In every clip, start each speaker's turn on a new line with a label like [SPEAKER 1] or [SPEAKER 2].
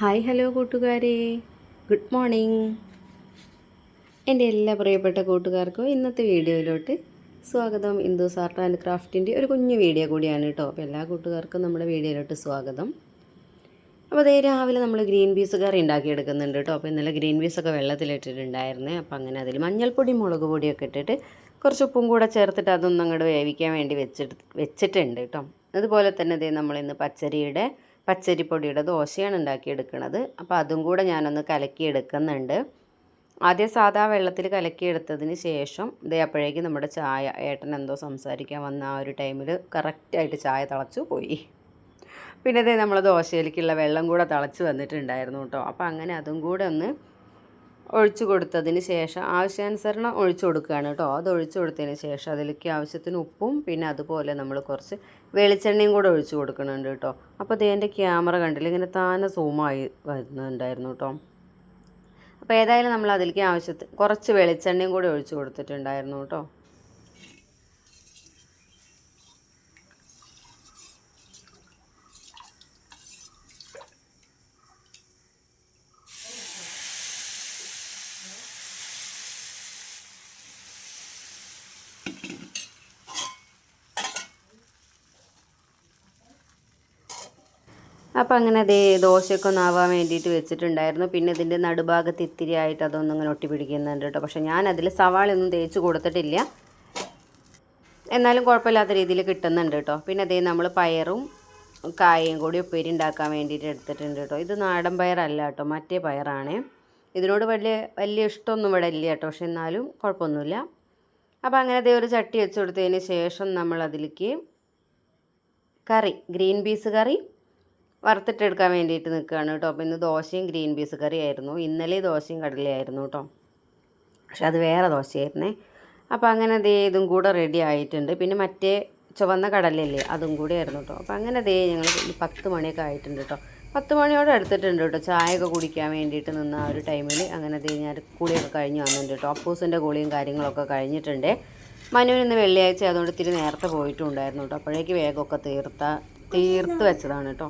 [SPEAKER 1] Hi hello കൂട്ടുകാരെ. Good morning. എന്റെ എല്ലാ പ്രിയപ്പെട്ട കൂട്ടുകാർക്കും ഇന്നത്തെ വീഡിയോയിലോട്ട് സ്വാഗതം. ഇന്ദുസ് ആർട്ട് ആൻഡ് ക്രാഫ്റ്റിന്റെ ഒരു കുഞ്ഞു വീഡിയോ കൂടിയാണ് കേട്ടോ. അപ്പോൾ എല്ലാ കൂട്ടുകാർക്കും നമ്മുടെ വീഡിയോയിലോട്ട് സ്വാഗതം. അപ്പോൾ അതേ രാവിലെ നമ്മൾ ഗ്രീൻ പീസ് കറി ഉണ്ടാക്കിയെടുക്കുന്നുണ്ട് കേട്ടോ. അപ്പോൾ ഇന്നലെ ഗ്രീൻ പീസൊക്കെ വെള്ളത്തിലിട്ടിട്ടുണ്ടായിരുന്നേ. അപ്പോൾ അങ്ങനെ അതിൽ മഞ്ഞൾപ്പൊടി മുളക് പൊടിയൊക്കെ ഇട്ടിട്ട് കുറച്ച് ഉപ്പും കൂടെ ചേർത്തിട്ട് അതൊന്നും അങ്ങോട്ട് വേവിക്കാൻ വേണ്ടി വെച്ചിട്ട് വെച്ചിട്ടുണ്ട് കേട്ടോ. അതുപോലെ തന്നെ ഇതേ നമ്മളിന്ന് പച്ചരിയുടെ പച്ചരിപ്പൊടിയുടെ ദോശയാണ് ഉണ്ടാക്കിയെടുക്കുന്നത് അപ്പോൾ അതും കൂടെ ഞാനൊന്ന് കലക്കിയെടുക്കുന്നുണ്ട്. ആദ്യം സാധാ വെള്ളത്തിൽ കലക്കിയെടുത്തതിന് ശേഷം ഇതേ അപ്പോഴേക്കും നമ്മുടെ ചായ ഏട്ടൻ എന്തോ സംസാരിക്കാൻ വന്ന ആ ഒരു ടൈമിൽ കറക്റ്റായിട്ട് ചായ തിളച്ചു പോയി. പിന്നെ ഇതേ നമ്മൾ ദോശയിലേക്കുള്ള വെള്ളം കൂടെ തിളച്ച് വന്നിട്ടുണ്ടായിരുന്നു കേട്ടോ. അപ്പോൾ അങ്ങനെ അതും കൂടെ ഒന്ന് ഒഴിച്ചു കൊടുത്തതിന് ശേഷം ആവശ്യാനുസരണം ഒഴിച്ചു കൊടുക്കുകയാണ് കേട്ടോ. അത് ഒഴിച്ചു കൊടുത്തതിന് ശേഷം അതിലേക്ക് ആവശ്യത്തിന് ഉപ്പും പിന്നെ അതുപോലെ നമ്മൾ കുറച്ച് വെളിച്ചെണ്ണയും കൂടെ ഒഴിച്ചു കൊടുക്കുന്നുണ്ട് കേട്ടോ. അപ്പോൾ ഇതേന്റെ ക്യാമറ കണ്ടില്ല? ഇങ്ങനെ താനെ സൂമായി വരുന്നുണ്ടായിരുന്നു കേട്ടോ. അപ്പോൾ ഏതായാലും നമ്മൾ അതിലേക്ക് ആവശ്യത്തിന് കുറച്ച് വെളിച്ചെണ്ണയും കൂടെ ഒഴിച്ചു കൊടുത്തിട്ടുണ്ടായിരുന്നു കേട്ടോ. അപ്പം അങ്ങനെ അതേ ദോശയൊക്കെ ഒന്ന് ആവാൻ വേണ്ടിയിട്ട് വെച്ചിട്ടുണ്ടായിരുന്നു. പിന്നെ ഇതിന്റെ നടുഭാഗത്ത് ഇത്തിരി ആയിട്ട് അതൊന്നും ഇങ്ങനെ ഒട്ടിപ്പിടിക്കുന്നുണ്ട് കേട്ടോ. പക്ഷേ ഞാൻ അതിൽ സവാളയൊന്നും തേച്ച് കൊടുത്തിട്ടില്ല. എന്നാലും കുഴപ്പമില്ലാത്ത രീതിയിൽ കിട്ടുന്നുണ്ട് കേട്ടോ. പിന്നെ അതേ നമ്മൾ പയറും കായയും കൂടി ഉപ്പേരി ഉണ്ടാക്കാൻ വേണ്ടിയിട്ട് എടുത്തിട്ടുണ്ട് കേട്ടോ. ഇത് നാടൻ പയറല്ല കേട്ടോ മറ്റേ പയറാണ്. ഇതിനോട് വലിയ വലിയ ഇഷ്ടമൊന്നും ഇവിടെ ഇല്ല കേട്ടോ. പക്ഷെ എന്നാലും കുഴപ്പമൊന്നുമില്ല. അപ്പോൾ അങ്ങനെ അതേ ഒരു ചട്ടി വെച്ച് കൊടുത്തതിന് ശേഷം നമ്മൾ അതിലേക്ക് കറി ഗ്രീൻ പീസ് കറി വറുത്തിട്ടെടുക്കാൻ വേണ്ടിയിട്ട് നിൽക്കുകയാണ് കേട്ടോ. അപ്പോൾ ഇന്ന് ദോശയും ഗ്രീൻ പീസ് കറി ആയിരുന്നു ഇന്നലെ ദോശയും കടലയായിരുന്നു കേട്ടോ. പക്ഷെ അത് വേറെ ദോശയായിരുന്നേ. അപ്പോൾ അങ്ങനെ ദേ ഇതും കൂടെ റെഡി ആയിട്ടുണ്ട്. പിന്നെ മറ്റേ ചുവന്ന കടലല്ലേ അതും കൂടി ആയിരുന്നു കേട്ടോ. അപ്പോൾ അങ്ങനെ ദേ ഞങ്ങൾ പത്ത് മണിയൊക്കെ ആയിട്ടുണ്ട് കേട്ടോ. പത്ത് മണിയോടെ എടുത്തിട്ടുണ്ട് കേട്ടോ. ചായയൊക്കെ കുടിക്കാൻ വേണ്ടിയിട്ട് നിന്ന ആ ഒരു ടൈമിൽ അങ്ങനെ ദേ ഞാൻ കുളിയൊക്കെ കഴിഞ്ഞ് വന്നിട്ടുണ്ട് കേട്ടോ. അപ്പൂസിന്റെ കുളിയും കാര്യങ്ങളൊക്കെ കഴിഞ്ഞിട്ടുണ്ട്. മനുവിന് ഇന്ന് വെള്ളിയാഴ്ച അതുകൊണ്ട് ഇത്തിരി നേരത്തെ പോയിട്ടുണ്ടായിരുന്നു കേട്ടോ. അപ്പോഴേക്ക് വേഗമൊക്കെ തീർത്ത തീർത്ത് വെച്ചതാണ് കേട്ടോ.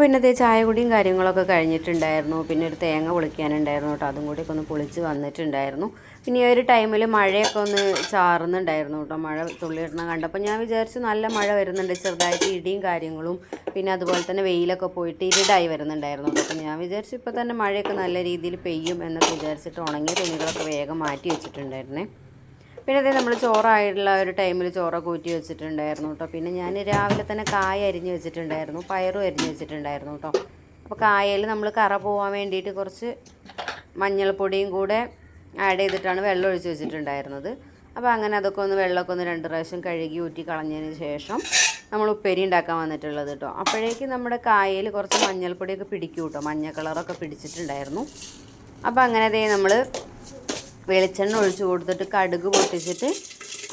[SPEAKER 1] പിന്നെ ഇതേ ചായ കുടിയും കാര്യങ്ങളൊക്കെ കഴിഞ്ഞിട്ടുണ്ടായിരുന്നു. പിന്നെ ഒരു തേങ്ങ പൊളിക്കാനുണ്ടായിരുന്നു കേട്ടോ. അതും കൂടി ഒന്ന് പൊളിച്ച് വന്നിട്ടുണ്ടായിരുന്നു. പിന്നെ ഈ ഒരു ടൈമിൽ മഴയൊക്കെ ഒന്ന് ചാറുന്നുണ്ടായിരുന്നു കേട്ടോ. മഴ തുള്ളിയിടണം കണ്ടപ്പോൾ ഞാൻ വിചാരിച്ചു നല്ല മഴ വരുന്നുണ്ട്. ചെറുതായിട്ട് ഇടിയും കാര്യങ്ങളും പിന്നെ അതുപോലെ തന്നെ വെയിലൊക്കെ പോയിട്ട് ഇരുടായി വരുന്നുണ്ടായിരുന്നു. അപ്പോൾ ഞാൻ വിചാരിച്ചു ഇപ്പോൾ തന്നെ മഴയൊക്കെ നല്ല രീതിയിൽ പെയ്യും എന്നൊക്കെ വിചാരിച്ചിട്ട് ഉണങ്ങിയ തുണികളൊക്കെ വേഗം മാറ്റി വെച്ചിട്ടുണ്ടായിരുന്നേ. പിന്നെ അതേ നമ്മൾ ചോറായിട്ടുള്ള ഒരു ടൈമിൽ ചോറൊക്കെ ഊറ്റി വെച്ചിട്ടുണ്ടായിരുന്നു കേട്ടോ പിന്നെ ഞാൻ രാവിലെ തന്നെ കായ അരിഞ്ഞ് വെച്ചിട്ടുണ്ടായിരുന്നു. പയറും അരിഞ്ഞ് വെച്ചിട്ടുണ്ടായിരുന്നു കേട്ടോ അപ്പോൾ കായയിൽ നമ്മൾ കറ പോകാൻ വേണ്ടിയിട്ട് കുറച്ച് മഞ്ഞൾപ്പൊടിയും കൂടെ ആഡ് ചെയ്തിട്ടാണ് വെള്ളം ഒഴിച്ച് വെച്ചിട്ടുണ്ടായിരുന്നത്. അപ്പോൾ അങ്ങനെ അതൊക്കെ ഒന്ന് വെള്ളമൊക്കെ ഒന്ന് രണ്ട് പ്രാവശ്യം കഴുകി ഊറ്റി കളഞ്ഞതിന് ശേഷം നമ്മൾ ഉപ്പേരി ഉണ്ടാക്കാൻ വന്നിട്ടുള്ളത് കേട്ടോ അപ്പോഴേക്കും നമ്മുടെ കായയിൽ കുറച്ച് മഞ്ഞൾപ്പൊടിയൊക്കെ പിടിക്കും കേട്ടോ മഞ്ഞ കളറൊക്കെ പിടിച്ചിട്ടുണ്ടായിരുന്നു. അപ്പോൾ അങ്ങനെ അതേ നമ്മൾ വെളിച്ചെണ്ണ ഒഴിച്ച് കൊടുത്തിട്ട് കടുക് പൊട്ടിച്ചിട്ട്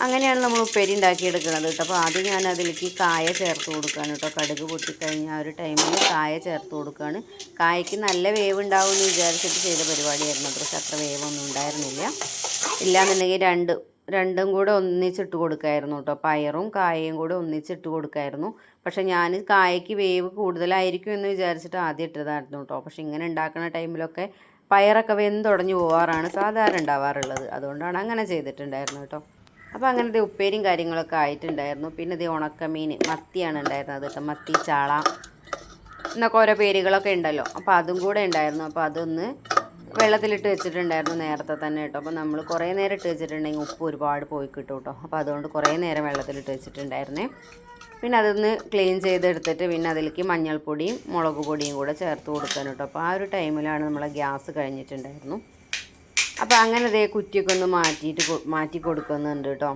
[SPEAKER 1] അങ്ങനെയാണ് നമ്മൾ ഉപ്പേരി ഉണ്ടാക്കിയെടുക്കുന്നത് കേട്ടോ. അപ്പോൾ ആദ്യം ഞാൻ അതിലേക്ക് കായ ചേർത്ത് കൊടുക്കുകയാണ് കേട്ടോ. കടുക് പൊട്ടിക്കഴിഞ്ഞ ആ ഒരു ടൈമിൽ കായ ചേർത്ത് കൊടുക്കുകയാണ്. കായക്ക് നല്ല വേവ് ഉണ്ടാവുമെന്ന് വിചാരിച്ചിട്ട് ചെയ്ത പരിപാടിയായിരുന്നു. പക്ഷെ അത്ര വേവൊന്നും ഉണ്ടായിരുന്നില്ല. ഇല്ലാന്നുണ്ടെങ്കിൽ രണ്ട് രണ്ടും കൂടെ ഒന്നിച്ചിട്ട് കൊടുക്കായിരുന്നു കേട്ടോ. പയറും കായയും കൂടെ ഒന്നിച്ചിട്ട് കൊടുക്കായിരുന്നു. പക്ഷെ ഞാൻ കായയ്ക്ക് വേവ് കൂടുതലായിരിക്കും എന്ന് വിചാരിച്ചിട്ട് ആദ്യം ഇട്ടതായിരുന്നു കേട്ടോ. പക്ഷെ ഇങ്ങനെ ഉണ്ടാക്കുന്ന ടൈമിലൊക്കെ പയറൊക്കെ വെന്തുടഞ്ഞു പോവാറാണ് സാധാരണ ഉണ്ടാവാറുള്ളത്. അതുകൊണ്ടാണ് അങ്ങനെ ചെയ്തിട്ടുണ്ടായിരുന്നു കേട്ടോ. അപ്പോൾ അങ്ങനത്തെ ഉപ്പേരിയും കാര്യങ്ങളൊക്കെ ആയിട്ടുണ്ടായിരുന്നു. പിന്നെ ഇത് ഉണക്കമീൻ മത്തിയാണ് ഉണ്ടായിരുന്നത് കേട്ടോ. മത്തി ചാള എന്നൊക്കെ ഓരോ പേരുകളൊക്കെ ഉണ്ടല്ലോ. അപ്പോൾ അതും കൂടെ ഉണ്ടായിരുന്നു. അപ്പോൾ അതൊന്ന് വെള്ളത്തിലിട്ട് വെച്ചിട്ടുണ്ടായിരുന്നു നേരത്തെ തന്നെ കേട്ടോ. അപ്പോൾ നമ്മൾ കുറേ നേരം ഇട്ട് വെച്ചിട്ടുണ്ടെങ്കിൽ ഉപ്പ് ഒരുപാട് പോയി കിട്ടും കേട്ടോ. അപ്പോൾ അതുകൊണ്ട് കുറേ നേരം വെള്ളത്തിലിട്ട് വെച്ചിട്ടുണ്ടായിരുന്നേ. പിന്നെ അതൊന്ന് ക്ലീൻ ചെയ്തെടുത്തിട്ട് പിന്നെ അതിലേക്ക് മഞ്ഞൾപ്പൊടിയും മുളക് പൊടിയും കൂടെ ചേർത്ത് കൊടുക്കാൻ കേട്ടോ. അപ്പോൾ ആ ഒരു ടൈമിലാണ് നമ്മളെ ഗ്യാസ് കഴിഞ്ഞിട്ടുണ്ടായിരുന്നു. അപ്പോൾ അങ്ങനെ അതേ കുറ്റിയൊക്കെ ഒന്ന് മാറ്റിയിട്ട് മാറ്റി കൊടുക്കുന്നുണ്ട് കേട്ടോ.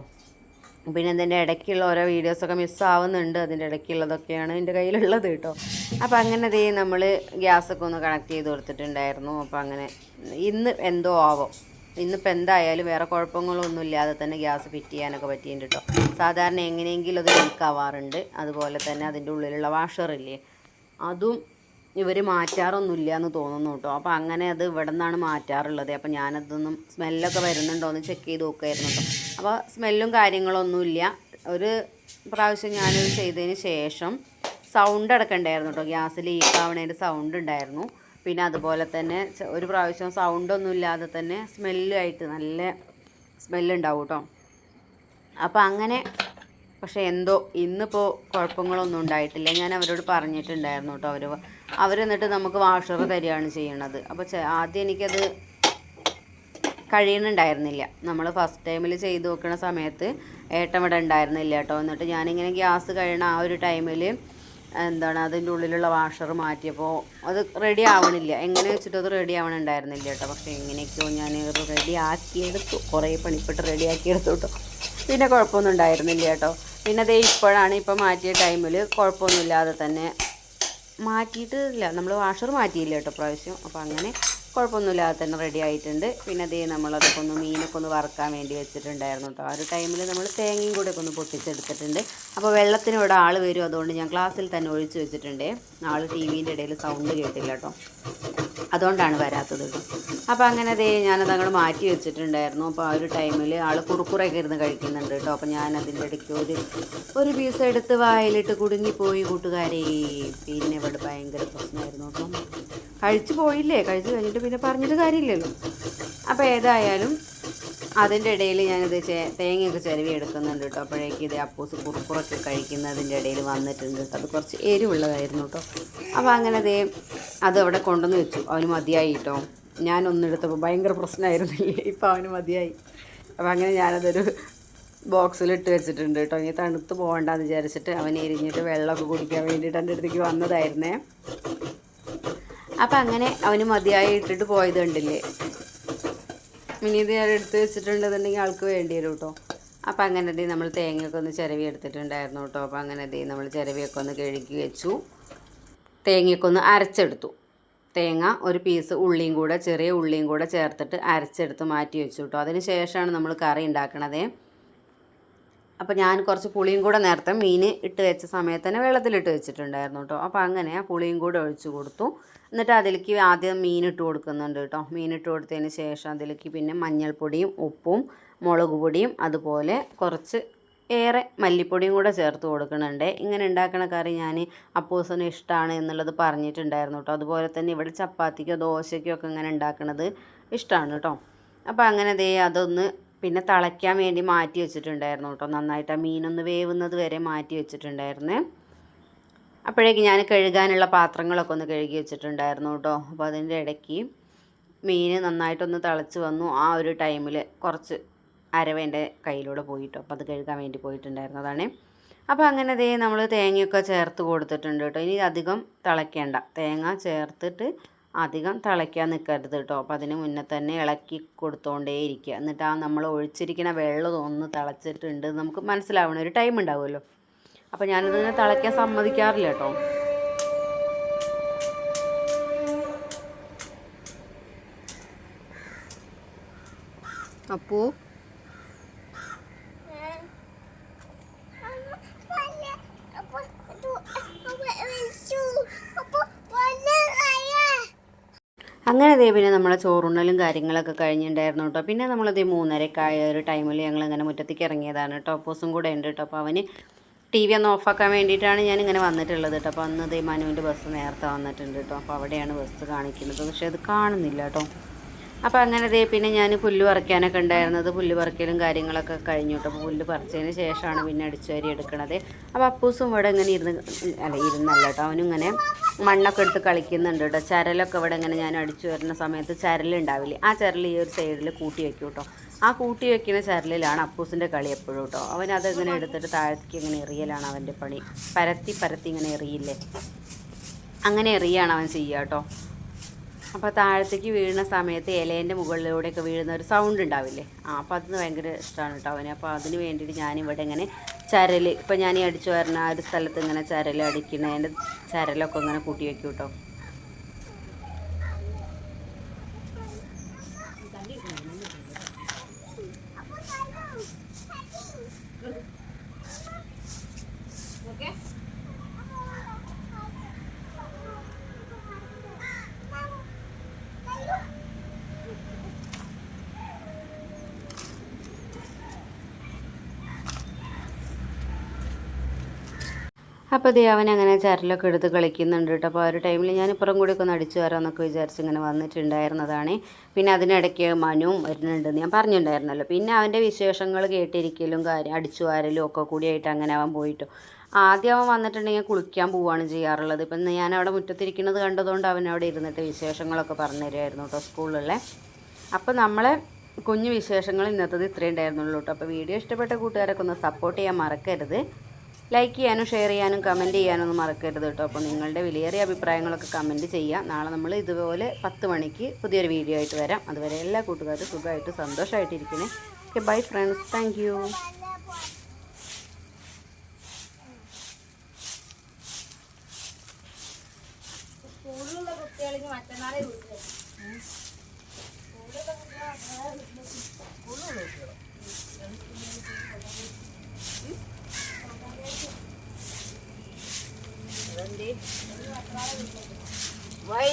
[SPEAKER 1] പിന്നെ ഇതിന്റെ ഇടയ്ക്കുള്ള ഓരോ വീഡിയോസൊക്കെ മിസ്സാവുന്നുണ്ട് അതിന്റെ ഇടയ്ക്കുള്ളതൊക്കെയാണ് എന്റെ കയ്യിലുള്ളത് കേട്ടോ. അപ്പോൾ അങ്ങനെ ദേ നമ്മൾ ഗ്യാസൊക്കെ ഒന്ന് കണക്ട് ചെയ്ത് കൊടുത്തിട്ടുണ്ടായിരുന്നു. അപ്പോൾ അങ്ങനെ ഇന്ന് എന്തോ ആവോ. ഇന്നിപ്പോൾ എന്തായാലും വേറെ കുഴപ്പങ്ങളൊന്നും ഇല്ലാതെ തന്നെ ഗ്യാസ് ഫിറ്റ് ചെയ്യാനൊക്കെ പറ്റിയിട്ടുണ്ട് കേട്ടോ. സാധാരണ എങ്ങനെയെങ്കിലും അത് ലീക്ക് ആവാറുണ്ട്. അതുപോലെ തന്നെ അതിന്റെ ഉള്ളിലുള്ള വാഷറില്ലേ അതും ഇവർ മാറ്റാറൊന്നുമില്ല എന്ന് തോന്നുന്നു കേട്ടോ. അപ്പോൾ അങ്ങനെ അത് ഇവിടെ നിന്നാണ് മാറ്റാറുള്ളത്. അപ്പോൾ ഞാനതൊന്നും സ്മെല്ലൊക്കെ വരുന്നുണ്ടോ എന്ന് ചെക്ക് ചെയ്ത് നോക്കുമായിരുന്നു കേട്ടോ. അപ്പോൾ സ്മെല്ലും കാര്യങ്ങളൊന്നുമില്ല. ഒരു പ്രാവശ്യം ഞാനത് ചെയ്തതിന് ശേഷം സൗണ്ട് അടക്കണ്ടായിരുന്നു കേട്ടോ. ഗ്യാസ് ലീക്കാവണേന്റെ സൗണ്ട് ഉണ്ടായിരുന്നു. പിന്നെ അതുപോലെ തന്നെ ഒരു പ്രാവശ്യം സൗണ്ടൊന്നും ഇല്ലാതെ തന്നെ സ്മെല്ലായിട്ട് നല്ല സ്മെല്ലുണ്ടാവും കേട്ടോ. അപ്പോൾ അങ്ങനെ പക്ഷേ എന്തോ ഇന്നിപ്പോൾ കുഴപ്പങ്ങളൊന്നും ഉണ്ടായിട്ടില്ല. ഞാൻ അവരോട് പറഞ്ഞിട്ടുണ്ടായിരുന്നു കേട്ടോ. അവർ എന്നിട്ട് നമുക്ക് വാഷർ തരികയാണ് ചെയ്യണത്. അപ്പോൾ ആദ്യം എനിക്കത് കഴിയുന്നുണ്ടായിരുന്നില്ല നമ്മൾ ഫസ്റ്റ് ടൈമിൽ ചെയ്ത് നോക്കുന്ന സമയത്ത് ഏട്ടം ഇവിടെ ഉണ്ടായിരുന്നില്ല കേട്ടോ. എന്നിട്ട് ഞാനിങ്ങനെ ഗ്യാസ് കഴിയണ ആ ഒരു ടൈമിൽ എന്താണ് അതിന്റെ ഉള്ളിലുള്ള വാഷർ മാറ്റിയപ്പോൾ അത് റെഡി ആവണില്ല. എങ്ങനെ വെച്ചിട്ട് അത് റെഡി ആവണുണ്ടായിരുന്നില്ല കേട്ടോ. പക്ഷേ എങ്ങനെയൊക്കെയോ ഞാൻ റെഡി ആക്കിയെടുത്തു. കുറേ പണിപ്പെട്ട് റെഡി ആക്കിയെടുത്തു കേട്ടോ. പിന്നെ കുഴപ്പമൊന്നും ഉണ്ടായിരുന്നില്ല കേട്ടോ. പിന്നെ അതേ ഇപ്പോഴാണ് ഇപ്പോൾ മാറ്റിയ ടൈമിൽ കുഴപ്പമൊന്നുമില്ലാതെ തന്നെ മാറ്റിയിട്ടില്ല. നമ്മൾ വാഷർ മാറ്റിയില്ല കേട്ടോ പ്രാവശ്യം അപ്പോൾ അങ്ങനെ കുഴപ്പമൊന്നുമില്ലാതെ തന്നെ റെഡി ആയിട്ടുണ്ട്. പിന്നെ അതേ നമ്മളതൊക്കെ ഒന്ന് മീനൊക്കെ ഒന്ന് വറക്കാൻ വേണ്ടി വെച്ചിട്ടുണ്ടായിരുന്നു കേട്ടോ ആ ഒരു ടൈമിൽ നമ്മൾ തേങ്ങയും കൂടെ ഒക്കെ ഒന്ന് പൊട്ടിച്ചെടുത്തിട്ടുണ്ട്. അപ്പോൾ വെള്ളത്തിന് ഇവിടെ ആൾ വരും അതുകൊണ്ട് ഞാൻ ക്ലാസ്സിൽ തന്നെ ഒഴിച്ച് വെച്ചിട്ടുണ്ട്. ആൾ ടി വിന്റെ ഇടയിൽ സൗണ്ട് കേട്ടില്ല കേട്ടോ അതുകൊണ്ടാണ് വരാത്തത് അപ്പോൾ അങ്ങനെ അതേ ഞാനത് അങ്ങോട്ട് മാറ്റി വെച്ചിട്ടുണ്ടായിരുന്നു. അപ്പോൾ ആ ഒരു ടൈമിൽ ആൾ കുറുക്കുറയൊക്കെ ഇരുന്ന് കഴിക്കുന്നുണ്ട് കേട്ടോ അപ്പോൾ ഞാൻ അതിന്റെ ഇടയ്ക്ക് ഒരു ഒരു പീസ് എടുത്ത് വായിലിട്ട് കുടുങ്ങിപ്പോയി കൂട്ടുകാരെ. പിന്നെ ഇവിടെ ഭയങ്കര പ്രശ്നമായിരുന്നു അപ്പം കഴിച്ചു പോയില്ലേ? കഴിച്ചു കഴിഞ്ഞിട്ട് പിന്നെ പറഞ്ഞിട്ട് കാര്യമില്ലല്ലോ. അപ്പോൾ ഏതായാലും അതിന്റെ ഇടയിൽ ഞാനിത് ചേ തേങ്ങയൊക്കെ ചിരവി എടുക്കുന്നുണ്ട് കേട്ടോ. അപ്പോഴേക്ക് ഇത് അപ്പൂസ് കുറുക്കുറൊക്കെ കഴിക്കുന്നതിന്റെ ഇടയിൽ വന്നിട്ടുണ്ട് അത് കുറച്ച് എരിവുള്ളതായിരുന്നു കേട്ടോ. അപ്പോൾ അങ്ങനെ ദേ അത് അവിടെ കൊണ്ടുവന്ന് വെച്ചു. അവന് മതിയായി കേട്ടോ. ഞാനൊന്നെടുത്തപ്പോൾ ഭയങ്കര പ്രശ്നമായിരുന്നില്ലേ? ഇപ്പോൾ അവന് മതിയായി. അപ്പോൾ അങ്ങനെ ഞാനതൊരു ബോക്സിലിട്ട് വെച്ചിട്ടുണ്ട് കേട്ടോ. ഇനി തണുത്ത് പോകണ്ടെന്ന് വിചാരിച്ചിട്ട് അവൻ എരിഞ്ഞിട്ട് വെള്ളമൊക്കെ കുടിക്കാൻ വേണ്ടിയിട്ട് എന്റെ അടുത്തേക്ക് വന്നതായിരുന്നേ. അപ്പം അങ്ങനെ അവന് മതിയായി ഇട്ടിട്ട് പോയത് കണ്ടില്ലേ? ഇനി ഇത് ഞാൻ എടുത്ത് വെച്ചിട്ടുണ്ടെന്നുണ്ടെങ്കിൽ ആൾക്ക് വേണ്ടി വരും കേട്ടോ അപ്പം അങ്ങനെ ദേ നമ്മൾ തേങ്ങയൊക്കെ ഒന്ന് ചിരവി എടുത്തിട്ടുണ്ടായിരുന്നു കേട്ടോ അപ്പം അങ്ങനെ ദേ നമ്മൾ ചിരവിയൊക്കെ ഒന്ന് കഴുകി വെച്ചു. തേങ്ങയൊക്കെ ഒന്ന് അരച്ചെടുത്തു. തേങ്ങ ഒരു പീസ് ഉള്ളിയും കൂടെ ചെറിയ ഉള്ളിയും കൂടെ ചേർത്തിട്ട് അരച്ചെടുത്ത് മാറ്റി വെച്ചു കേട്ടോ അതിന് ശേഷമാണ് നമ്മൾ കറി ഉണ്ടാക്കണത്. അപ്പോൾ ഞാൻ കുറച്ച് പുളിയും കൂടെ നേരത്തെ മീൻ ഇട്ട് വെച്ച സമയത്ത് തന്നെ വെള്ളത്തിലിട്ട് വെച്ചിട്ടുണ്ടായിരുന്നു കേട്ടോ അപ്പോൾ അങ്ങനെ ആ പുളിയും കൂടെ ഒഴിച്ച് കൊടുത്തു. എന്നിട്ട് അതിലേക്ക് ആദ്യം മീൻ ഇട്ട് കൊടുക്കുന്നുണ്ട് കേട്ടോ മീൻ ഇട്ട് കൊടുത്തതിന് ശേഷം അതിലേക്ക് പിന്നെ മഞ്ഞൾപ്പൊടിയും ഉപ്പും മുളക് പൊടിയും അതുപോലെ കുറച്ച് ഏറെ മല്ലിപ്പൊടിയും കൂടെ ചേർത്ത് കൊടുക്കുന്നുണ്ട്. ഇങ്ങനെ ഉണ്ടാക്കുന്ന കറി ഞാൻ അപ്പൂസിന് ഇഷ്ടമാണ് എന്നുള്ളത് പറഞ്ഞിട്ടുണ്ടായിരുന്നു കേട്ടോ അതുപോലെ തന്നെ ഇവിടെ ചപ്പാത്തിക്കോ ദോശയ്ക്കോ ഒക്കെ ഇങ്ങനെ ഉണ്ടാക്കണത് ഇഷ്ടമാണ് കേട്ടോ അപ്പോൾ അങ്ങനെ ദേ അതൊന്ന് പിന്നെ തിളയ്ക്കാൻ വേണ്ടി മാറ്റി വെച്ചിട്ടുണ്ടായിരുന്നു കേട്ടോ. നന്നായിട്ട് ആ മീനൊന്ന് വേവുന്നത് വരെ മാറ്റി വെച്ചിട്ടുണ്ടായിരുന്നു. അപ്പോഴേക്ക് ഞാൻ കഴുകാനുള്ള പാത്രങ്ങളൊക്കെ ഒന്ന് കഴുകി വെച്ചിട്ടുണ്ടായിരുന്നു കേട്ടോ. അപ്പോൾ അതിന്റെ ഇടയ്ക്ക് മീൻ നന്നായിട്ടൊന്ന് തിളച്ച് വന്നു. ആ ഒരു ടൈമിൽ കുറച്ച് അരവ എന്റെ കയ്യിലൂടെ പോയിട്ടോ. അപ്പോൾ അത് കഴുകാൻ വേണ്ടി പോയിട്ടുണ്ടായിരുന്നതാണ് അപ്പോൾ അങ്ങനെ ദേ നമ്മൾ തേങ്ങയൊക്കെ ചേർത്ത് കൊടുത്തിട്ടുണ്ട് കേട്ടോ. ഇനി അധികം തിളയ്ക്കേണ്ട. തേങ്ങ ചേർത്തിട്ട് അധികം തിളയ്ക്കാൻ നിൽക്കരുത് കേട്ടോ. അപ്പോൾ അതിന് മുന്നേ തന്നെ ഇളക്കി കൊടുത്തോണ്ടേ ഇരിക്കുക. എന്നിട്ട് ആ നമ്മൾ ഒഴിച്ചിരിക്കുന്ന വെള്ളം ഒന്ന് തിളച്ചിട്ടുണ്ട് നമുക്ക് മനസ്സിലാവണം ഒരു ടൈം ഉണ്ടാവുമല്ലോ. അപ്പോൾ ഞാനിതിനെ തിളയ്ക്കാൻ സമ്മതിക്കാറില്ല കേട്ടോ. അപ്പൂ അങ്ങനെ ദേ പിന്നെ നമ്മളെ ചോറുണ്ണലും കാര്യങ്ങളൊക്കെ കഴിഞ്ഞിട്ടുണ്ടായിരുന്നു കേട്ടോ പിന്നെ നമ്മളത് മൂന്നരക്കായ ഒരു ടൈമിൽ ഞങ്ങൾ ഇങ്ങനെ മുറ്റത്തേക്ക് ഇറങ്ങിയതാണ് കേട്ടോ അപ്പോസും കൂടെ ഉണ്ട് കേട്ടോ അപ്പോൾ അവന് ടി വി ഒന്ന് ഓഫാക്കാൻ വേണ്ടിയിട്ടാണ് ഞാൻ ഇങ്ങനെ വന്നിട്ടുള്ളത് കേട്ടോ അപ്പോൾ അന്ന് ദേ മനുവിന്റെ ബസ് നേരത്തെ വന്നിട്ടുണ്ട് കേട്ടോ അപ്പോൾ അവിടെയാണ് ബസ് കാണിക്കുന്നത്. പക്ഷേ അത് കാണുന്നില്ല കേട്ടോ അപ്പോൾ അങ്ങനെ ദേ പിന്നെ ഞാൻ പുല്ല് പറിക്കാനൊക്കെ ഉണ്ടായിരുന്നത്. പുല്ല് പറിക്കലും കാര്യങ്ങളൊക്കെ കഴിഞ്ഞു കേട്ടോ പുല്ല് പറിച്ചതിന് ശേഷമാണ് പിന്നെ അടിച്ചു വാരി എടുക്കണത്. അപ്പോൾ അപ്പൂസും ഇവിടെ ഇങ്ങനെ ഇരുന്ന് അല്ല ഇരുന്നല്ല കേട്ടോ. അവനും ഇങ്ങനെ മണ്ണൊക്കെ എടുത്ത് കളിക്കുന്നുണ്ട് കേട്ടോ. ചരലൊക്കെ ഇവിടെ ഇങ്ങനെ ഞാൻ അടിച്ചു വരുന്ന സമയത്ത് ചരലുണ്ടാവില്ലേ ആ ചരൽ ഈ ഒരു സൈഡിൽ കൂട്ടി വെക്കും കേട്ടോ. ആ കൂട്ടി വെക്കുന്ന ചരലിലാണ് അപ്പൂസിന്റെ കളി എപ്പോഴും കേട്ടോ. അവൻ അതിങ്ങനെ എടുത്തിട്ട് താഴത്തേക്ക് ഇങ്ങനെ എറിയലാണ് അവന്റെ പണി. പരത്തി പരത്തി ഇങ്ങനെ എറിയില്ലേ? അങ്ങനെ എറിയാണ് അവൻ ചെയ്യുക കേട്ടോ. അപ്പോൾ താഴത്തേക്ക് വീഴുന്ന സമയത്ത് ഇലേന്റെ മുകളിലൂടെയൊക്കെ വീഴുന്ന ഒരു സൗണ്ട് ഉണ്ടാവില്ലേ? ആ അപ്പോൾ അതിന് ഭയങ്കര ഇഷ്ടമാണ് കേട്ടോ അവന്. അപ്പോൾ അതിന് വേണ്ടിയിട്ട് ഞാനിവിടെ ഇങ്ങനെ ചരൽ ഇപ്പോൾ ഞാൻ ഈ അടിച്ചു വരുന്ന ആ ഒരു സ്ഥലത്ത് ഇങ്ങനെ ചരൽ അടിക്കുന്നതിന്റെ ചരലൊക്കെ ഇങ്ങനെ കൂട്ടി വെക്കും കേട്ടോ അപ്പോൾ ദേ അവൻ അങ്ങനെ ചരലൊക്കെ എടുത്ത് കളിക്കുന്നുണ്ട് കേട്ടോ. അപ്പോൾ ആ ഒരു ടൈമിൽ ഞാൻ ഇപ്പുറം കൂടി ഒക്കെ ഒന്ന് അടിച്ചു വരാമെന്നൊക്കെ വിചാരിച്ച് ഇങ്ങനെ വന്നിട്ടുണ്ടായിരുന്നതാണ്. പിന്നെ അതിനിടയ്ക്ക് മനുവും വരുന്നുണ്ടെന്ന് ഞാൻ പറഞ്ഞിട്ടുണ്ടായിരുന്നല്ലോ. പിന്നെ അവന്റെ വിശേഷങ്ങൾ കേട്ടിരിക്കലും കാര്യം അടിച്ചു വാരലും ഒക്കെ കൂടിയായിട്ട് അങ്ങനെ അവൻ പോയിട്ടു. ആദ്യം അവൻ വന്നിട്ടുണ്ടെങ്കിൽ കുളിക്കാൻ പോവുകയാണ് ചെയ്യാറുള്ളത്. ഇപ്പം ഞാൻ അവിടെ മുറ്റത്തിരിക്കുന്നത് കണ്ടതുകൊണ്ട് അവൻ അവിടെ ഇരുന്നിട്ട് വിശേഷങ്ങളൊക്കെ പറഞ്ഞു തരുമായിരുന്നു കേട്ടോ സ്കൂളിലെ അപ്പോൾ നമ്മളെ കുഞ്ഞു വിശേഷങ്ങൾ ഇന്നത്തത് ഇത്രയും ഉണ്ടായിരുന്നുള്ളൂ കേട്ടോ. അപ്പോൾ വീഡിയോ ഇഷ്ടപ്പെട്ട കൂട്ടുകാരൊക്കെ ഒന്ന് സപ്പോർട്ട് ചെയ്യാൻ മറക്കരുത്. ലൈക്ക് ചെയ്യാനും ഷെയർ ചെയ്യാനും കമന്റ് ചെയ്യാനും ഒന്നും മറക്കരുത് കേട്ടോ. അപ്പോൾ നിങ്ങളുടെ വിലയേറിയ അഭിപ്രായങ്ങളൊക്കെ കമന്റ് ചെയ്യുക. നാളെ നമ്മൾ ഇതുപോലെ പത്ത് മണിക്ക് പുതിയൊരു വീഡിയോ ആയിട്ട് വരാം. അതുവരെ എല്ലാ കൂട്ടുകാരും സുഖമായിട്ട് സന്തോഷമായിട്ടിരിക്കണേ. Okay bye friends thank you
[SPEAKER 2] സ്കൂളിലുള്ള കുട്ടികളിന് മറ്റന്നാളെ വീട്ടിൽ
[SPEAKER 1] വൈ